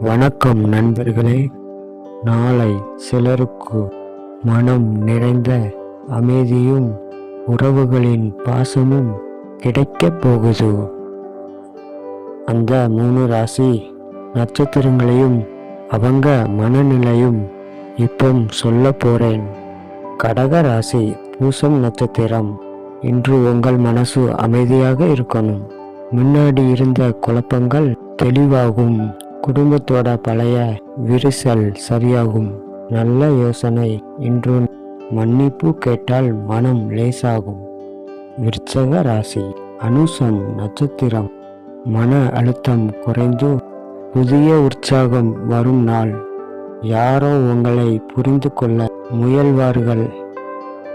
வணக்கம் நண்பர்களே. நாளை சிலருக்கு மனம் நிறைந்த அமைதியும் உறவுகளின் பாசமும் கிடைக்கப் போகுது. அந்த மூணு ராசி நட்சத்திரங்களையும் அவங்க மனநிலையும் இப்போ சொல்ல போறேன். கடக ராசி பூசம் நட்சத்திரம். இன்று உங்கள் மனசு அமைதியாக இருக்கணும். முன்னாடி இருந்த குழப்பங்கள் தெளிவாகும். குடும்பத்தோட பழைய விரிசல் சரியாகும். நல்ல யோசனை. இன்று மன்னிப்பு கேட்டால் மனம் லேசாகும். விருச்சக ராசி. அனுசம் நட்சத்திரம். மன அழுத்தம் குறைந்து புதிய உற்சாகம் வரும் நாள். யாரோ உங்களை புரிந்து கொள்ள முயல்வார்கள்.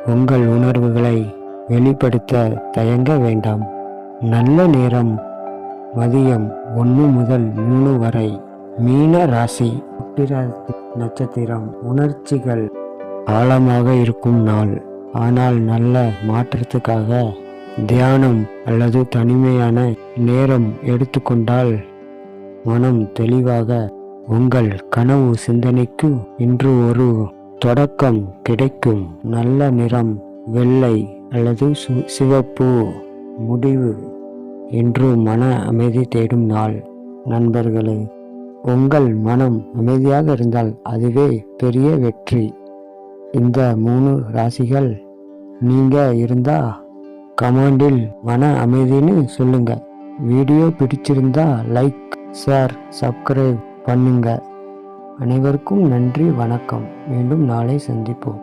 உங்கள் உணர்வுகளை வெளிப்படுத்த தயங்க வேண்டாம். நல்ல நேரம் மதியம் ஒன்று முதல் மூணு வரை. மீன ராசி. நட்சத்திரம். உணர்ச்சிகள் ஆழமாக இருக்கும் நாள். ஆனால் நல்ல மாற்றத்துக்காக தியானம் அல்லது தனிமையான நேரம் எடுத்துக்கொண்டால் மனம் தெளிவாக உங்கள் கனவு சிந்தனைக்கு இன்று ஒரு தொடக்கம் கிடைக்கும். நல்ல நிறம் வெள்ளை அல்லது சிவப்பு. முடிவு. இன்று மன அமைதி தேடும் நாள். நண்பர்களே உங்கள் மனம் அமைதியாக இருந்தால் அதுவே பெரிய வெற்றி. இந்த மூணு ராசிகள் நீங்கள் இருந்தால் கமாண்டில் மன அமைதின்னு சொல்லுங்கள் வீடியோ பிடிச்சிருந்தா லைக் ஷேர் சப்ஸ்கிரைப் பண்ணுங்க. அனைவருக்கும் நன்றி வணக்கம். மீண்டும் நாளை சந்திப்போம்.